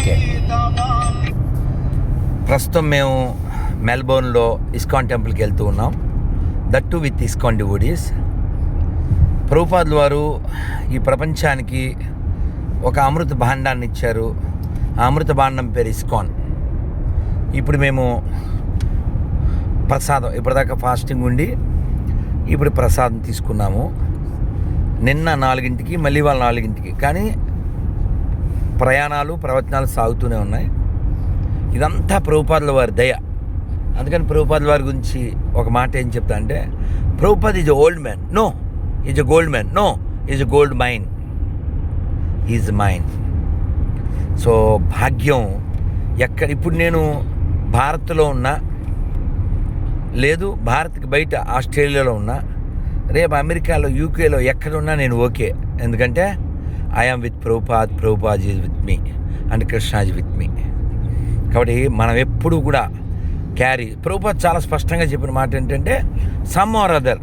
Okay. ప్రస్తుతం మేము మెల్బోర్న్లో ISKCON టెంపుల్కి వెళ్తూ ఉన్నాం. దట్టు విత్ ఇస్కాన్ డివోడీస్ ప్రభుపాదులు వారు ఈ ప్రపంచానికి ఒక అమృత భాండాన్ని ఇచ్చారు. ఆ అమృత భాండం పేరు ఇస్కాన్. ఇప్పుడు మేము ప్రసాదం ఇప్పటిదాకా ఫాస్టింగ్ ఉండి ఇప్పుడు ప్రసాదం తీసుకున్నాము. నిన్న నాలుగింటికి మళ్ళీ వాళ్ళ నాలుగింటికి. కానీ ప్రయాణాలు ప్రవచనాలు సాగుతూనే ఉన్నాయి. ఇదంతా ప్రభుపాదుల వారి దయ. అందుకని ప్రభుపాదుల వారి గురించి ఒక మాట ఏం చెప్తా అంటే Prabhupad is old man. No is a gold man. No is a gold mine. Is mine. So భాగ్యం ఎక్కడ ఇప్పుడు నేను భారత్లో ఉన్నా లేదు భారత్కి బయట ఆస్ట్రేలియాలో ఉన్నా రేపు అమెరికాలో యూకేలో ఎక్కడున్నా నేను ఓకే. ఎందుకంటే I am with Prabhupad Prabhupad is with me and Krishna's with me కాబట్టి మనం ఎప్పుడు కూడా క్యారీ ప్రభుపాద్ చాలా స్పష్టంగా చెప్పిన మాట ఏంటంటే some or other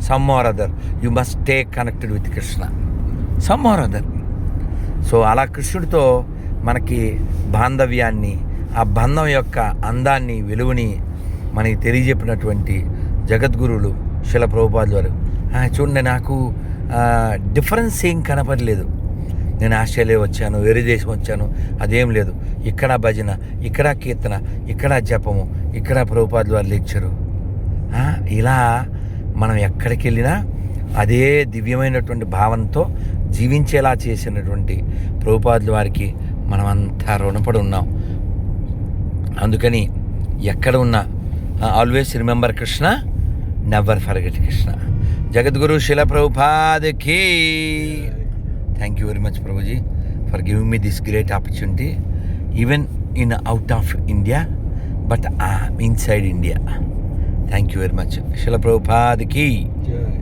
some or other you must stay connected with Krishna some or other so అలా కృష్ణుడితో మనకి బాంధవ్యాన్ని ఆ బంధం యొక్క అందాన్ని విలువని మనకి తెలియజెప్పినటువంటి జగద్గురువులు శిల ప్రభుపాదులు వారు. చూడండి నాకు డిఫరెన్స్ ఏం కనపడలేదు. నేను ఆస్ట్రేలియా వచ్చాను వేరే దేశం వచ్చాను అదేం లేదు. ఇక్కడ భజన ఇక్కడ కీర్తన ఇక్కడ జపము ఇక్కడ ప్రభుపాదులు వారి లెక్చరు ఇలా మనం ఎక్కడికి వెళ్ళినా అదే దివ్యమైనటువంటి భావంతో జీవించేలా చేసినటువంటి ప్రభుపాదులు వారికి మనం అంతా రుణపడి ఉన్నాం. అందుకని ఎక్కడ ఉన్నా always remember Krishna never forget Krishna Jagadguru Srila ప్రభుపాదకి thank you very much Prabhuji for giving me this great opportunity even in out of India but inside India thank you very much Srila ప్రభుపాదకి